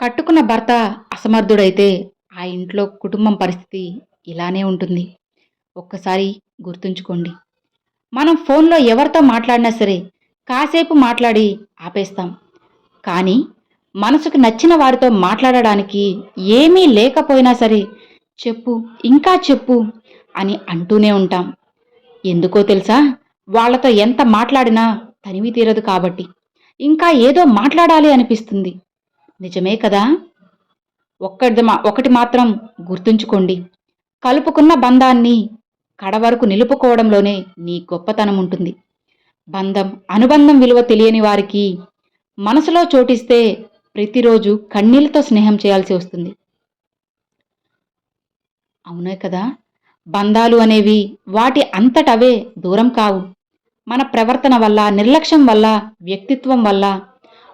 కట్టుకున్న భర్త అసమర్థుడైతే ఆ ఇంట్లో కుటుంబం పరిస్థితి ఇలానే ఉంటుంది. ఒక్కసారి గుర్తుంచుకోండి. మనం ఫోన్లో ఎవరితో మాట్లాడినా సరే కాసేపు మాట్లాడి ఆపేస్తాం. కానీ మనసుకు నచ్చిన వారితో మాట్లాడడానికి ఏమీ లేకపోయినా సరే చెప్పు ఇంకా చెప్పు అని అంటూనే ఉంటాం. ఎందుకో తెలుసా? వాళ్ళతో ఎంత మాట్లాడినా తనివి తీరదు కాబట్టి. ఇంకా ఏదో మాట్లాడాలి అనిపిస్తుంది. నిజమే కదా? ఒక్కటి మా ఒకటి మాత్రం గుర్తుంచుకోండి. కలుపుకున్న బంధాన్ని కడవరకు నిలుపుకోవడంలోనే నీ గొప్పతనం ఉంటుంది. బంధం అనుబంధం విలువ తెలియని వారికి మనసులో చోటిస్తే ప్రతిరోజు కన్నీళ్ళతో స్నేహం చేయాల్సి వస్తుంది. అవునే కదా? బంధాలు అనేవి వాటి అంతటవే దూరం కావు. మన ప్రవర్తన వల్ల నిర్లక్ష్యం వల్ల వ్యక్తిత్వం వల్ల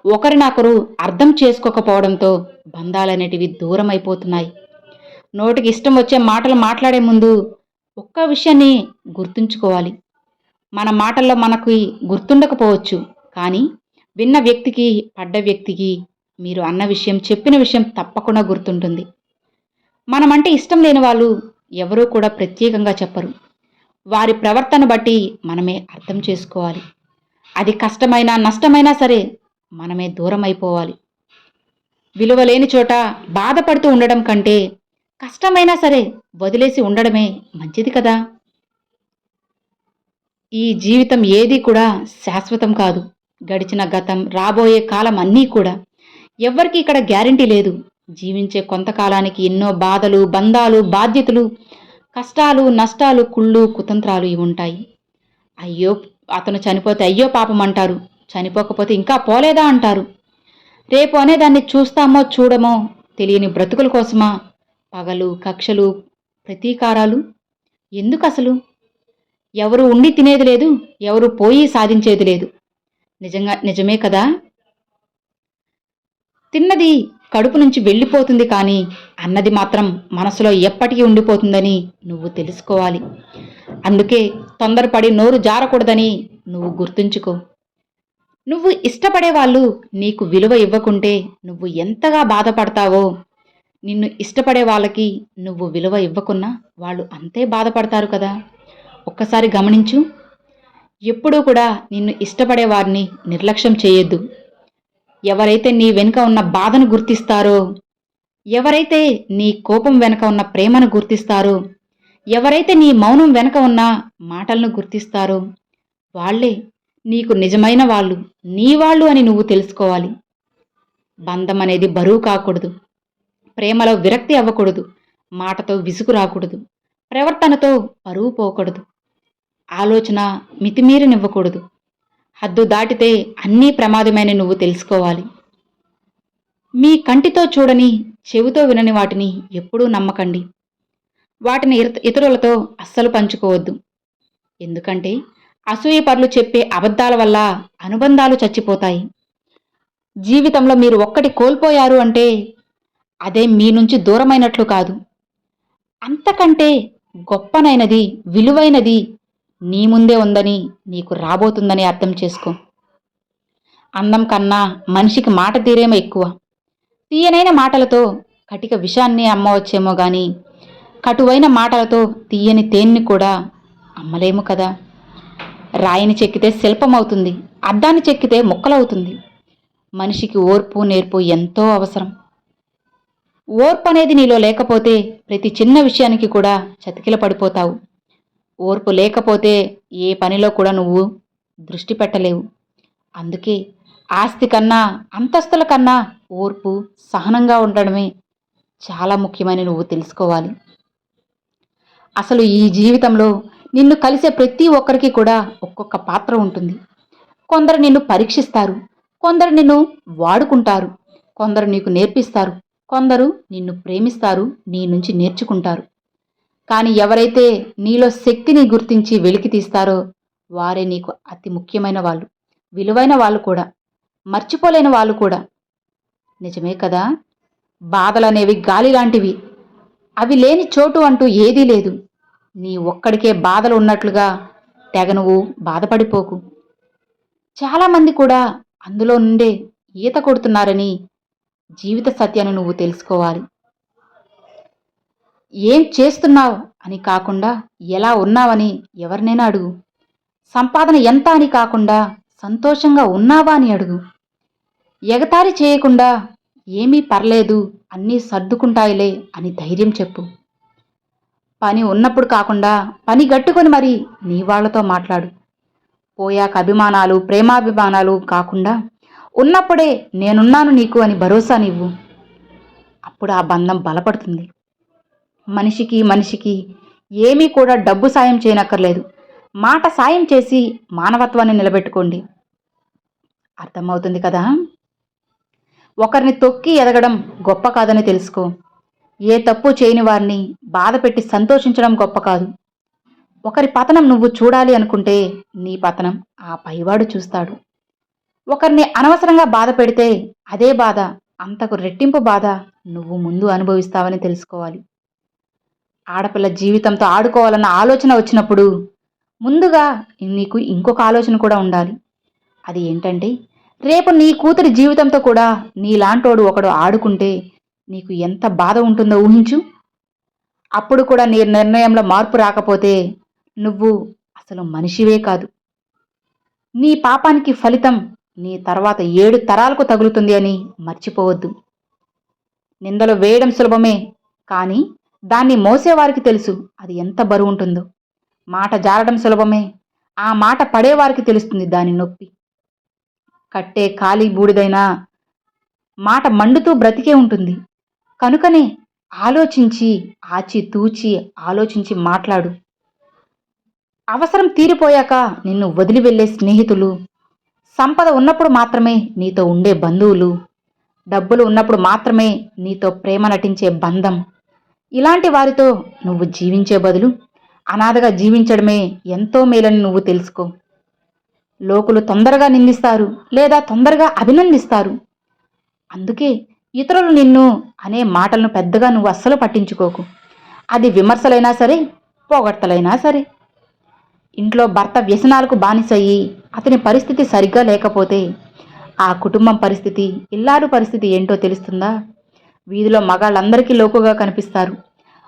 ఒకరినొకరు అర్థం చేసుకోకపోవడంతో బంధాలనేటివి దూరం అయిపోతున్నాయి నోటికి ఇష్టం వచ్చే మాటలు మాట్లాడే ముందు ఒక్క విషయాన్ని గుర్తుంచుకోవాలి. మన మాటల్లో మనకి గుర్తుండకపోవచ్చు కానీ విన్న వ్యక్తికి పడ్డ వ్యక్తికి మీరు అన్న విషయం చెప్పిన విషయం తప్పకుండా గుర్తుంటుంది. మనమంటే ఇష్టం లేని వాళ్ళు ఎవరూ కూడా ప్రత్యేకంగా చెప్పరు. వారి ప్రవర్తన బట్టి మనమే అర్థం చేసుకోవాలి. అది కష్టమైనా నష్టమైనా సరే మనమే దూరం అయిపోవాలి విలువలేని చోట బాధపడుతూ ఉండడం కంటే కష్టమైనా సరే వదిలేసి ఉండడమే మంచిది కదా? ఈ జీవితం ఏది కూడా శాశ్వతం కాదు. గడిచిన గతం రాబోయే కాలం అన్నీ కూడా. ఎవ్వరికి ఇక్కడ గ్యారంటీ లేదు. జీవించే కొంతకాలానికి ఎన్నో బాధలు బంధాలు బాధ్యతలు కష్టాలు నష్టాలు కుళ్ళు కుతంత్రాలు ఇవి ఉంటాయి. అయ్యో అతను చనిపోతే అయ్యో పాపం అంటారు. చనిపోకపోతే ఇంకా పోలేదా అంటారు. రేపు అనేదాన్ని చూస్తామో చూడమో తెలియని బ్రతుకుల కోసమా? పగలు కక్షలు ప్రతీకారాలు? ఎందుకు అసలు ఎవరు ఉండి తినేది లేదు ఎవరు పోయి సాధించేది లేదు. నిజంగా నిజమే కదా? తిన్నది కడుపు నుంచి వెళ్ళిపోతుంది కానీ అన్నది మాత్రం మనసులో ఎప్పటికీ ఉండిపోతుందని నువ్వు తెలుసుకోవాలి. అందుకే తొందరపడి నోరు జారకూడదని నువ్వు గుర్తుంచుకో. నువ్వు ఇష్టపడే వాళ్ళు నీకు విలువ ఇవ్వకుంటే నువ్వు ఎంతగా బాధపడతావో? నిన్ను ఇష్టపడే వాళ్ళకి నువ్వు విలువ ఇవ్వకున్నా వాళ్ళు అంతే బాధపడతారు కదా? ఒక్కసారి గమనించు. ఎప్పుడూ కూడా నిన్ను ఇష్టపడే వారిని నిర్లక్ష్యం చేయొద్దు. ఎవరైతే నీ వెనుక ఉన్న బాధను గుర్తిస్తారో ఎవరైతే నీ కోపం వెనుక ఉన్న ప్రేమను గుర్తిస్తారో ఎవరైతే నీ మౌనం వెనుక ఉన్న మాటలను గుర్తిస్తారో వాళ్ళే నీకు నిజమైన వాళ్ళు నీ వాళ్ళు అని నువ్వు తెలుసుకోవాలి. బంధం అనేది బరువు కాకూడదు. ప్రేమలో విరక్తి అవ్వకూడదు. మాటతో విసుగు రాకూడదు. ప్రవర్తనతో పరువు పోకూడదు. ఆలోచన మితిమీరనివ్వకూడదు. హద్దు దాటితే అన్నీ ప్రమాదమైన నువ్వు తెలుసుకోవాలి. మీ కంటితో చూడని చెవితో వినని వాటిని ఎప్పుడూ నమ్మకండి. వాటిని ఇతరులతో అస్సలు పంచుకోవద్దు. ఎందుకంటే అసూయపరులు చెప్పే అబద్ధాల వల్ల అనుబంధాలు చచ్చిపోతాయి. జీవితంలో మీరు ఒక్కటి కోల్పోయారు అంటే అదే మీ నుంచి దూరమైనట్లు కాదు. అంతకంటే గొప్పనైనది విలువైనది నీ ముందే ఉందని నీకు రాబోతుందని అర్థం చేసుకో. అందం కన్నా మనిషికి మాట తీరేమో ఎక్కువ. తీయనైన మాటలతో కటిక విషాన్ని అమ్మవచ్చేమో గాని కటువైన మాటలతో తీయని తేన్ని కూడా అమ్మలేము కదా. రాయిని చెక్కితే శిల్పం అవుతుంది అద్దాన్ని చెక్కితే ముక్కలవుతుంది. మనిషికి ఓర్పు నేర్పు ఎంతో అవసరం. ఓర్పు అనేది నీలో లేకపోతే ప్రతి చిన్న విషయానికి కూడా చతికిల పడిపోతావు. ఓర్పు లేకపోతే ఏ పనిలో కూడా నువ్వు దృష్టి పెట్టలేవు. అందుకే ఆస్తి కన్నా అంతస్తుల కన్నా ఓర్పు సహనంగా ఉండడమే చాలా ముఖ్యమని నువ్వు తెలుసుకోవాలి. అసలు ఈ జీవితంలో నిన్ను కలిసే ప్రతి ఒక్కరికి కూడా ఒక్కొక్క పాత్ర ఉంటుంది. కొందరు నిన్ను పరీక్షిస్తారు. కొందరు నిన్ను వాడుకుంటారు. కొందరు నీకు నేర్పిస్తారు. కొందరు నిన్ను ప్రేమిస్తారు. నీ నుంచి నేర్చుకుంటారు. కానీ ఎవరైతే నీలో శక్తిని గుర్తించి వెలికి తీస్తారో వారే నీకు అతి ముఖ్యమైన వాళ్ళు. విలువైన వాళ్ళు కూడా. మర్చిపోలేని వాళ్ళు కూడా. నిజమే కదా? బాధలనేవి గాలి లాంటివి అవి లేని చోటు అంటూ ఏదీ లేదు. నీ ఒక్కడికే బాధలు ఉన్నట్లుగా తెగ నువ్వు బాధపడిపోకు. చాలామంది కూడా అందులో నుండే ఈత కొడుతున్నారని జీవిత సత్యాన్ని నువ్వు తెలుసుకోవాలి. ఏం చేస్తున్నావు అని కాకుండా ఎలా ఉన్నావని ఎవరినైనా అడుగు. సంపాదన ఎంత అని కాకుండా సంతోషంగా ఉన్నావా అని అడుగు. ఎగతాళి చేయకుండా ఏమీ పర్లేదు అన్నీ సర్దుకుంటాయిలే అని ధైర్యం చెప్పు. పని ఉన్నప్పుడు కాకుండా పని గట్టుకొని మరి నీ వాళ్ళతో మాట్లాడు. పోయాక అభిమానాలు ప్రేమాభిమానాలు కాకుండా ఉన్నప్పుడే నేనున్నాను నీకు అని భరోసా నీవు. అప్పుడు ఆ బంధం బలపడుతుంది. మనిషికి మనిషికి ఏమీ కూడా డబ్బు సాయం చేయనక్కర్లేదు. మాట సాయం చేసి మానవత్వాన్ని నిలబెట్టుకోండి. అర్థమవుతుంది కదా? ఒకరిని తొక్కి ఎదగడం గొప్ప కాదని తెలుసుకో. ఏ తప్పు చేయని వారిని బాధపెట్టి సంతోషించడం గొప్ప కాదు. ఒకరి పతనం నువ్వు చూడాలి అనుకుంటే నీ పతనం ఆ పైవాడు చూస్తాడు. ఒకరిని అనవసరంగా బాధ పెడితే అదే బాధ అంతకు రెట్టింపు బాధ నువ్వు ముందు అనుభవిస్తావని తెలుసుకోవాలి. ఆడపిల్ల జీవితంతో ఆడుకోవాలన్న ఆలోచన వచ్చినప్పుడు ముందుగా నీకు ఇంకొక ఆలోచన కూడా ఉండాలి. అది ఏంటంటే రేపు నీ కూతురి జీవితంతో కూడా నీలాంటోడు ఒకడు ఆడుకుంటే నీకు ఎంత బాధ ఉంటుందో ఊహించు. అప్పుడు కూడా నీ నిర్ణయంలో మార్పు రాకపోతే నువ్వు అసలు మనిషివే కాదు. నీ పాపానికి ఫలితం నీ తర్వాత ఏడు తరాలకు తగులుతుంది అని మర్చిపోవద్దు. నిందలు వేయడం సులభమే కానీ దాన్ని మోసేవారికి తెలుసు అది ఎంత బరువు ఉంటుందో. మాట జారడం సులభమే ఆ మాట పడేవారికి తెలుస్తుంది దాని నొప్పి. కట్టే ఖాళీ బూడిదైనా మాట మండుతూ బ్రతికే ఉంటుంది. కనుకనే ఆలోచించి ఆచితూచి ఆలోచించి మాట్లాడు. అవసరం తీరిపోయాక నిన్ను వదిలి వెళ్ళే స్నేహితులు సంపద ఉన్నప్పుడు మాత్రమే నీతో ఉండే బంధువులు డబ్బులు ఉన్నప్పుడు మాత్రమే నీతో ప్రేమ నటించే బంధం. ఇలాంటి వారితో నువ్వు జీవించే బదులు అనాథగా జీవించడమే ఎంతో మేలని నువ్వు తెలుసుకో. లోకులు తొందరగా నిందిస్తారు లేదా తొందరగా అభినందిస్తారు. అందుకే ఇతరులు నిన్ను అనే మాటలను పెద్దగా నువ్వు అస్సలు పట్టించుకోకు. అది విమర్శలైనా సరే పోగొట్టలైనా సరే. ఇంట్లో భర్త వ్యసనాలకు బానిసయ్యి అతని పరిస్థితి సరిగ్గా లేకపోతే ఆ కుటుంబం పరిస్థితి ఇల్లారు పరిస్థితి ఏంటో తెలుస్తుందా? వీధిలో మగాళ్ళందరికీ లోకుగా కనిపిస్తారు.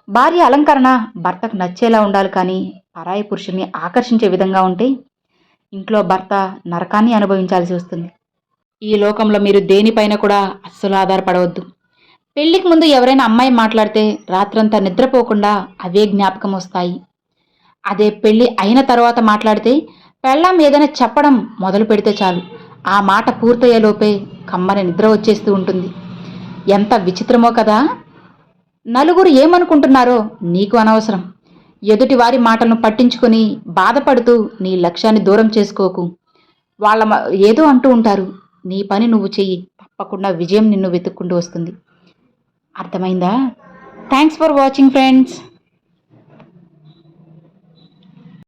భార్య అలంకరణ భర్తకు నచ్చేలా ఉండాలి కానీ పరాయి పురుషుని ఆకర్షించే విధంగా ఉంటే ఇంట్లో భర్త నరకాన్ని అనుభవించాల్సి వస్తుంది. ఈ లోకంలో మీరు దేనిపైన కూడా అస్సలు ఆధారపడవద్దు. పెళ్ళికి ముందు ఎవరైనా అమ్మాయి మాట్లాడితే రాత్రంతా నిద్రపోకుండా అవే జ్ఞాపకం వస్తాయి అదే పెళ్ళి అయిన తర్వాత మాట్లాడితే పెళ్ళాం ఏదైనా చెప్పడం మొదలు పెడితే చాలు. ఆ మాట పూర్తయ్యేలోపే కమ్మని నిద్ర వచ్చేస్తూ ఉంటుంది. ఎంత విచిత్రమో కదా! నలుగురు ఏమనుకుంటున్నారో నీకు అనవసరం. ఎదుటి వారి మాటలను పట్టించుకొని బాధపడుతూ నీ లక్ష్యాన్ని దూరం చేసుకోకు. వాళ్ళ ఏదో అంటూ ఉంటారు. నీ పని నువ్వు చెయ్యి. తప్పకుండా విజయం నిన్ను వెతుక్కుంటూ వస్తుంది. అర్థమైందా? Thanks for watching friends